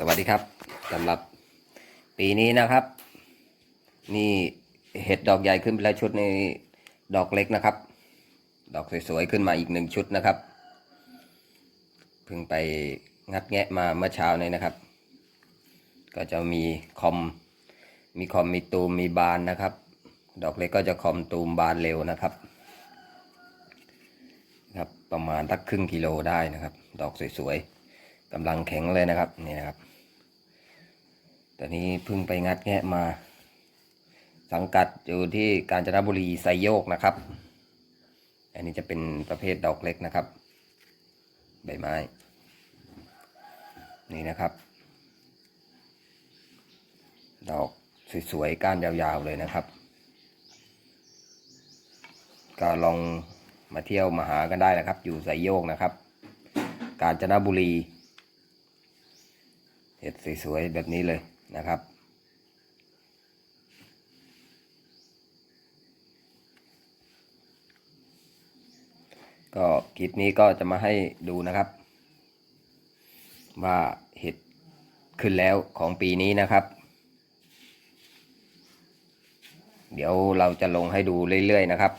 สวัสดีครับสำหรับปีนี้นะครับ นี่เห็ดดอกใหญ่ขึ้นไปแล้วชุดในดอกเล็กนะครับ ดอกสวยๆขึ้นมาอีกหนึ่งชุดนะครับเพิ่งไปงัดแงะมาเมื่อเช้านี้นะครับ ก็จะมีคอมมีคอมมีตูมมีบานนะครับ ดอกเล็กก็จะคอมตูมบานเร็วนะครับครับประมาณตักครึ่งกิโลได้นะครับ ดอกสวยๆ กำลังแข็งเลยนะครับนี่นะครับตอนนี้เพิ่งไปงัดแงะมา สังกัดอยู่ที่กาญจนบุรีไซโยกนะครับ อันนี้จะเป็นประเภทดอกเล็กนะครับ ใบไม้ นี่นะครับ ดอกสวยๆก้านยาวๆเลยนะครับ ก็ลองมาเที่ยวมาหากันได้นะครับ อยู่ไซโยกนะครับ กาญจนบุรี ดสวยๆแบบนี้เลยนะครับ ก็คลิปนี้ก็จะมาให้ดูนะครับ ว่าเห็ดขึ้นแล้วของปีนี้นะครับ เดี๋ยวเราจะลงให้ดูเรื่อยๆนะครับ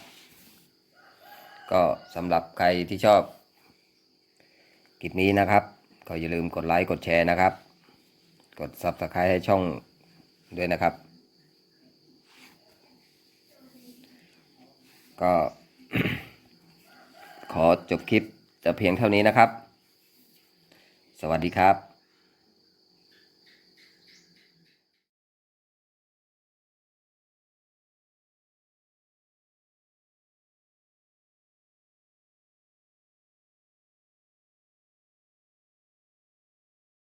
ก็สำหรับใครที่ชอบคลิปนี้นะครับ ก็อย่าลืมกดไลค์กดแชร์นะครับ กด subscribe ให้ช่องด้วยนะครับ ก็ขอจบคลิปแต่เพียงเท่านี้นะครับ สวัสดีครับ